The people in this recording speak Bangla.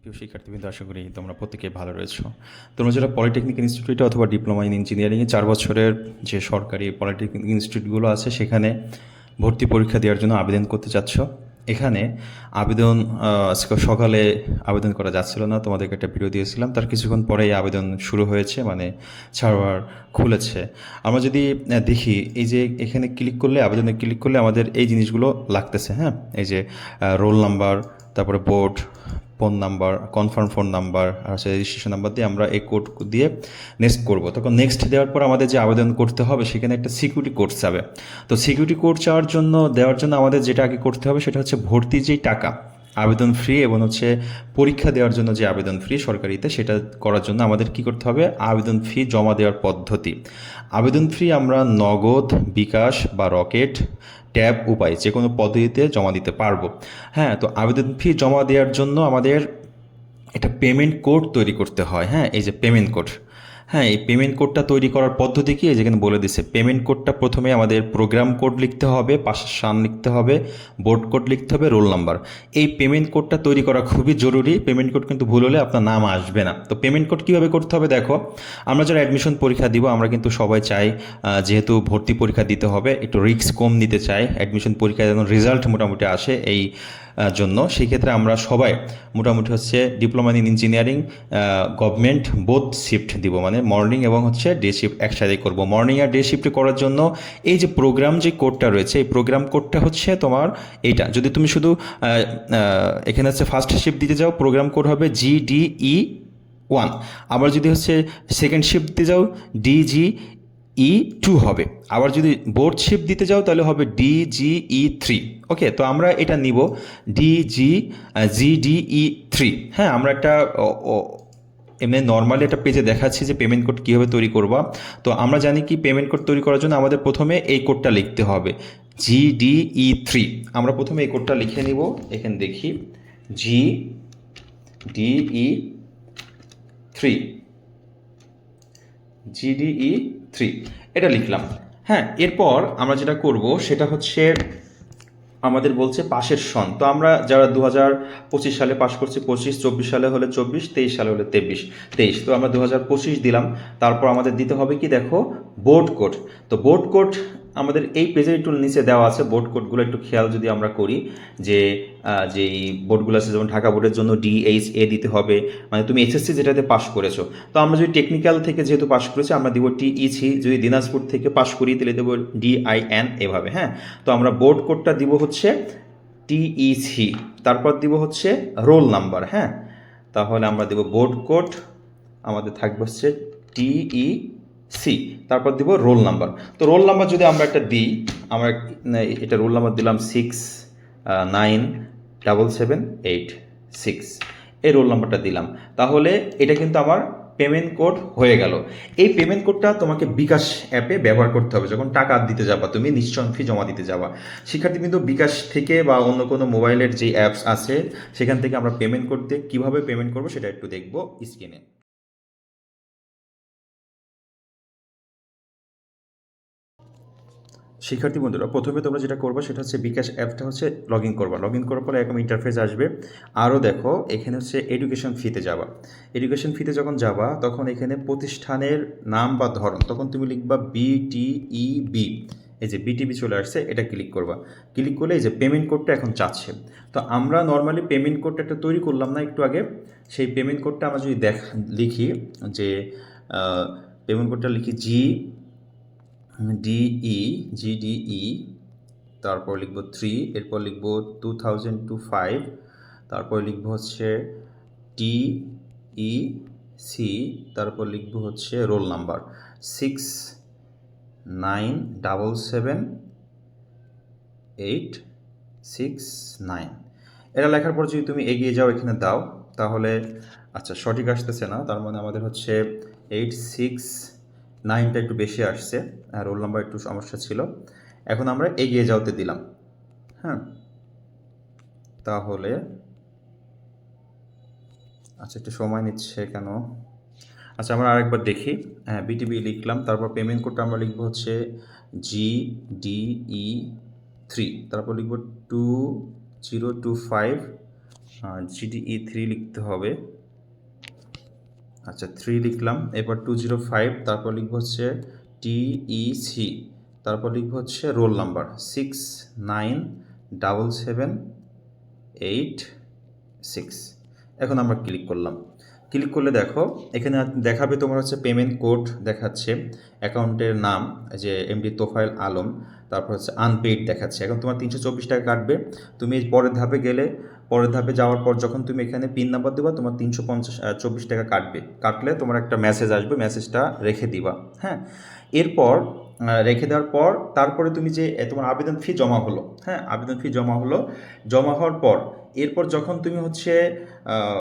প্রিয় শিক্ষার্থীবৃন্দ, আশা করি তোমরা প্রত্যেকে ভালো রয়েছো। তোমরা যারা পলিটেকনিক ইনস্টিটিউটে অথবা ডিপ্লোমা ইন ইঞ্জিনিয়ারিংয়ে চার বছরের যে সরকারি পলিটেকনিক ইনস্টিটিউটগুলো আছে, সেখানে ভর্তি পরীক্ষা দেওয়ার জন্য আবেদন করতে চাচ্ছ। এখানে আবেদন আজকে সকালে আবেদন করা যাচ্ছিল না, তোমাদেরকে একটা ভিডিও দিয়েছিলাম। তার কিছুক্ষণ পরেই আবেদন শুরু হয়েছে মানে সার্ভার খুলেছে। আমরা যদি দেখি, এই যে এখানে ক্লিক করলে, আবেদনে ক্লিক করলে আমাদের এই জিনিসগুলো লাগতেছে হ্যাঁ? এই যে রোল নাম্বার তারপরে board phone number confirm phone number আর সেই রেজিস্ট্রেশন নাম্বার দিয়ে আমরা এই কোড দিয়ে নেক্সট করব। তখন নেক্সট দেওয়ার পর আমাদের যে আবেদন করতে হবে, সেখানে একটা সিকিউরিটি কোড যাবে। তো সিকিউরিটি কোড চাওয়ার জন্য, দেওয়ার জন্য আমাদের যেটা আগে করতে হবে, সেটা হচ্ছে ভর্তি যেই টাকা আবেদন ফ্রি এবং হচ্ছে পরীক্ষা দেওয়ার জন্য যে আবেদন ফ্রি সরকারিতে, সেটা করার জন্য আমাদের কি করতে হবে? আবেদন ফি জমা দেওয়ার পদ্ধতি। আবেদন ফি আমরা নগদ, বিকাশ বা রকেট, ট্যাব উপায় যে কোনো পদ্ধতিতে জমা দিতে পারব। হ্যাঁ তো আবেদন ফি জমা দেওয়ার জন্য আমাদের একটা পেমেন্ট কোড তৈরি করতে হয়। হ্যাঁ এই যে পেমেন্ট কোড হ্যাঁ এই পেমেন্ট কোডটা তৈরি করার পদ্ধতি কি? যেখানে বলে দিছে পেমেন্ট কোডটা প্রথমে আমাদের প্রোগ্রাম কোড লিখতে হবে পাশের সান লিখতে হবে বোর্ড কোড লিখতে হবে রোল নাম্বার এই পেমেন্ট কোডটা তৈরি করা খুবই জরুরি। পেমেন্ট কোড কিন্তু ভুল হলে আপনার নাম আসবে না। তো পেমেন্ট কোড কীভাবে করতে হবে দেখো, আমরা যারা অ্যাডমিশন পরীক্ষা দিব, আমরা কিন্তু সবাই চাই যেহেতু ভর্তি পরীক্ষা দিতে হবে, একটু রিস্ক কম নিতে চাই। অ্যাডমিশন পরীক্ষায় যেন রেজাল্ট মোটামুটি আসে এই জন্য। সেই ক্ষেত্রে আমরা সবাই মোটামুটি হচ্ছে diploma in engineering government both shift দিব। মানে মর্নিং এবং হচ্ছে ডে শিফট একসাথে করব। মর্নিং আর ডে শিফট করার জন্য এই যে প্রোগ্রাম যে কোডটা রয়েছে, এই প্রোগ্রাম কোডটা হচ্ছে তোমার এইটা। যদি তুমি শুধু এখানে হচ্ছে ফার্স্ট শিফট দিতে যাও প্রোগ্রাম কোড হবে জি ডি ই ওয়ান আবার যদি হচ্ছে সেকেন্ড শিফট দিতে যাও ডিজি ই টু হবে। আবার যদি বোর্ড শিফট দিতে যাও, তাহলে হবে ডিজিই থ্রি ওকে তো আমরা এটা নিব ডিজি জিডিই থ্রি হ্যাঁ আমরা একটা এমনি নর্মালি একটা পেজে দেখাচ্ছি যে পেমেন্ট কোড কীভাবে তৈরি করবা। তো আমরা জানি কি পেমেন্ট কোড তৈরি করার জন্য আমাদের প্রথমে এই কোডটা লিখতে হবে। জিডিই থ্রি আমরা প্রথমে এই কোডটা লিখে নিব। এখানে দেখি। G D E three G D E three এটা লিখলাম। হ্যাঁ এরপর আমরা যেটা করব, সেটা হচ্ছে আমাদের বলছে পাশের সন। তো আমরা যারা দু হাজার পঁচিশ সালে পাশ করছি, পঁচিশ, চব্বিশ সালে হলে চব্বিশ, তেইশ সালে হলে তেইশ তেইশ। তো আমরা দু হাজার পঁচিশ দিলাম। তারপর আমাদের দিতে হবে কি দেখো, বোর্ড কোড। তো বোর্ড কোড আমাদের এই পেজের একটু নিচে দেওয়া আছে বোর্ড কোডগুলো একটু খেয়াল যদি আমরা করি যে আহ, যে এই বোর্ডগুলো আছে যেমন ঢাকা বোর্ডের জন্য ডিএইচ এ দিতে হবে মানে তুমি এসএসসি যেটাতে পাশ করেছ। তো আমরা যদি টেকনিক্যাল থেকে যেহেতু পাশ করেছি আমরা দিব টিইসি যদি দিনাজপুর থেকে পাশ করি তাহলে দেবো ডিআইএন এভাবে হ্যাঁ? তো আমরা বোর্ড কোডটা দিব হচ্ছে টিইসি তারপর দিব হচ্ছে রোল নাম্বার হ্যাঁ? তাহলে আমরা দেব বোর্ড কোড আমাদের থাকবে হচ্ছে টিই সি তারপর দিব রোল নাম্বার তো রোল নাম্বার যদি আমরা একটা দিই, আমরা এটা রোল নাম্বার দিলাম six nine double seven eight six এই রোল নাম্বারটা দিলাম। তাহলে এটা কিন্তু আমার পেমেন্ট কোড হয়ে গেল। এই পেমেন্ট কোডটা তোমাকে বিকাশ অ্যাপে ব্যবহার করতে হবে। যখন টাকা দিতে যাবা, তুমি নিশ্চয় ফি জমা দিতে যাবা। শিক্ষার্থী কিন্তু বিকাশ থেকে বা অন্য কোনো মোবাইলের যে অ্যাপস আছে, সেখান থেকে আমরা পেমেন্ট করতে কীভাবে পেমেন্ট করব সেটা একটু দেখব স্ক্রিনে শিক্ষার্থী বন্ধুরা, প্রথমে তোমরা যেটা করবে সেটা হচ্ছে বিকাশ অ্যাপটা হচ্ছে লগ ইন করবা। লগ ইন করার পরে এরকম ইন্টারফেস আসবে। আরও দেখো, এখানে হচ্ছে এডুকেশন ফিতে যাবা। এডুকেশন ফিতে যখন যাবা, তখন এখানে প্রতিষ্ঠানের নাম বা ধরন, তখন তুমি লিখবা বিটিই বি এই যে বিটিবি চলে আসছে, এটা ক্লিক করবা। ক্লিক করলে এই যে পেমেন্ট কোডটা এখন চাচ্ছে। তো আমরা নর্মালি পেমেন্ট কোডটা একটা তৈরি করলাম না একটু আগে। সেই পেমেন্ট কোডটা আমরা যদি দেখ, লিখি যে পেমেন্ট কোডটা লিখি জি ডিই জিডিই তারপর লিখব থ্রি এরপর লিখব টু থাউজেন্ড টু ফাইভ তারপর লিখব হচ্ছে টি ই সি তারপর লিখব হচ্ছে roll number six nine double seven eight six nine এটা লেখার পর যদি তুমি এগিয়ে যাও এখানে দাও, তাহলে আচ্ছা সঠিক আসতেছে না, তার মানে আমাদের হচ্ছে এইট সিক্স নাইনটা একটু বেশি আসছে, আর রোল নাম্বার একটু সমস্যা ছিল। এখন আমরা এগিয়ে যাওতে দিলাম। হ্যাঁ? তাহলে আচ্ছা একটু সময় নিচ্ছে কেন? আচ্ছা আমরা আরেকবার দেখি। হ্যাঁ বিটিবি লিখলাম, তারপর পেমেন্ট কোডটা আমরা লিখব হচ্ছে জি ডি ই থ্রি তারপর লিখব two zero two five G D E three লিখতে হবে। আচ্ছা থ্রি লিখলাম। এরপর টু জিরো ফাইভ তারপর লিখব হচ্ছে টিইসি তারপর লিখব হচ্ছে roll number six nine double seven eight six এখন আমরা ক্লিক করলাম। ক্লিক করলে দেখো, এখানে দেখাবে তোমার হচ্ছে পেমেন্ট কোড দেখাচ্ছে, অ্যাকাউন্টের নাম, যে এমডি তোফায়েল আলম, তারপর হচ্ছে আনপেইড দেখাচ্ছে। এখন তোমার তিনশো চব্বিশ টাকা কাটবে। তুমি পরের ধাপে গেলে পরের ধাপে যাওয়ার পর যখন তুমি এখানে পিন নাম্বার দেবা, তোমার তিনশো পঞ্চাশ চব্বিশ টাকা কাটবে। কাটলে তোমার একটা মেসেজ আসবে মেসেজটা রেখে দিবা হ্যাঁ? এরপর রেখে দেওয়ার পর, তারপরে তুমি যে তোমার আবেদন ফি জমা হলো হ্যাঁ? আবেদন ফি জমা হলো। জমা হওয়ার পর, এরপর যখন তুমি হচ্ছে